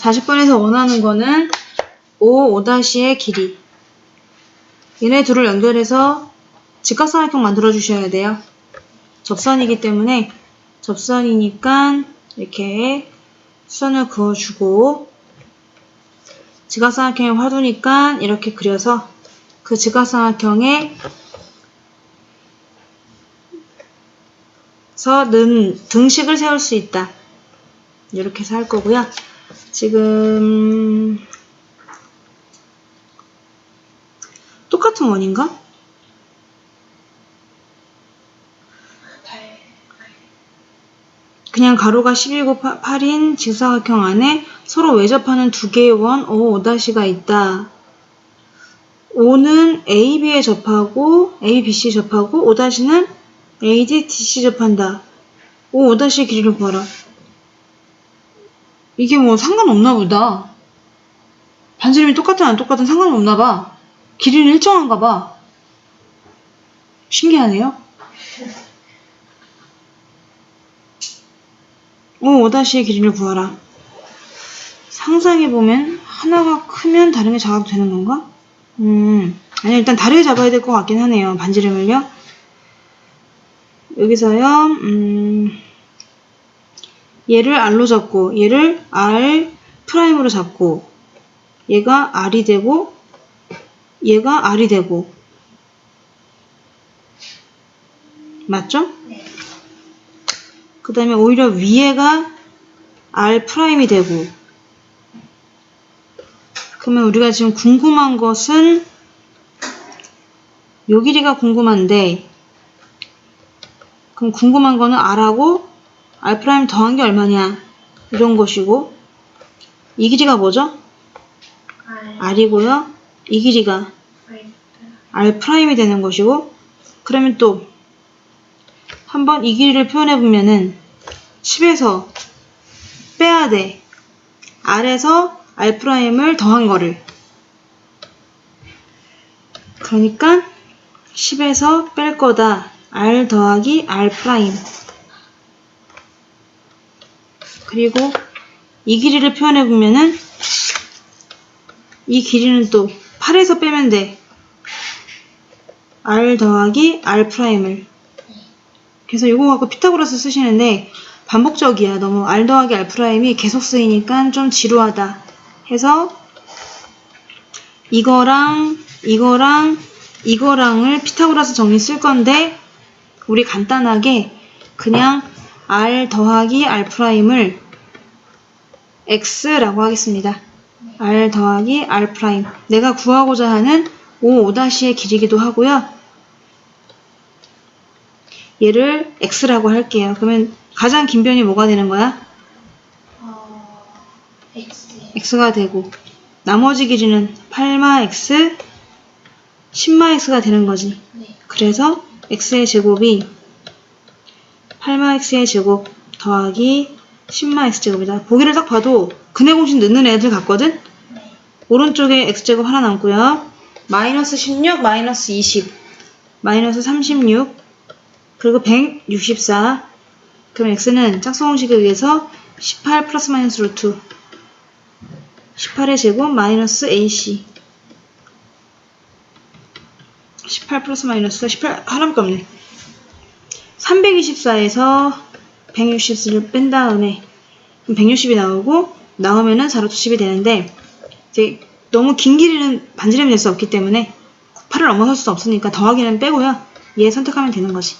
40번에서 원하는 거는 5, 5-의 길이. 얘네 둘을 연결해서 직각삼각형 만들어 주셔야 돼요. 접선이기 때문에 접선이니까 이렇게 선을 그어주고 직각삼각형의 화두니까 이렇게 그려서 그 직각삼각형에 서는 등식을 세울 수 있다. 이렇게 해서 할 거고요. 지금 똑같은 원인가? 그냥 가로가 12고 8인 직사각형 안에 서로 외접하는 두 개의 원 O, 5-가 있다. O는 A, B에 접하고 A, B, C 접하고 5-는 A, D, D, C 접한다. O, 5-의 길이를 구하라. 이게 뭐 상관없나 보다. 반지름이 똑같든 안 똑같든 상관없나 봐. 길이는 일정한가 봐. 신기하네요. 오, 5-의 길이를 구하라. 상상해보면 하나가 크면 다른 게 작아도 되는 건가? 음, 아니 일단 다르게 잡아야 될 것 같긴 하네요. 반지름을요. 여기서요, 음, 얘를 R로 잡고, 얘를 R 프라임으로 잡고, 얘가 R이 되고, 얘가 R이 되고. 맞죠? 그 다음에 오히려 위에가 R 프라임이 되고 그러면 우리가 지금 궁금한 것은 요 길이가 궁금한데 그럼 궁금한 거는 R하고 R 프라임 더한 게 얼마냐 이런 것이고 이 길이가 뭐죠? R이고요 이 길이가 R 프라임이 되는 것이고 그러면 또 한번 이 길이를 표현해 보면은 10에서 빼야 돼. R에서 R'을 더한 거를. 그러니까 10에서 뺄 거다. R 더하기 R 프라임. 그리고 이 길이를 표현해 보면은 이 길이는 또 8에서 빼면 돼. R 더하기 R 프라임을. 그래서 이거 갖고 피타고라스 쓰시는데 반복적이야. 너무 R 더하기 R 프라임이 계속 쓰이니까 좀 지루하다. 해서 이거랑 이거랑 이거랑을 피타고라스 정리 쓸 건데 우리 간단하게 그냥 R 더하기 R 프라임을 X라고 하겠습니다. R 더하기 R 프라임. 내가 구하고자 하는 5, 5-의 길이기도 하고요. 얘를 x라고 할게요. 그러면 가장 긴 변이 뭐가 되는 거야? 어, X. x가 되고 나머지 길이는 8마 x, 10마 x가 되는 거지. 네. 그래서 x의 제곱이 8마 x의 제곱 더하기 10마 x 제곱이다. 보기를 딱 봐도 근해 공식 넣는 애들 같거든? 네. 오른쪽에 x제곱 하나 남고요. 마이너스 16, 마이너스 20, 마이너스 36, 그리고 164. 그럼 x는 짝수 공식에 의해서 18 플러스 마이너스 루트 18의 제곱 마이너스 ac 18 플러스 마이너스가 18 하나밖에 없네. 324에서 160을 뺀 다음에 160이 나오고 나오면은 4루트 10이 되는데 이제 너무 긴 길이는 반지름이 될 수 없기 때문에 8을 넘어설 수 없으니까 더하기는 빼고요. 얘 선택하면 되는 거지.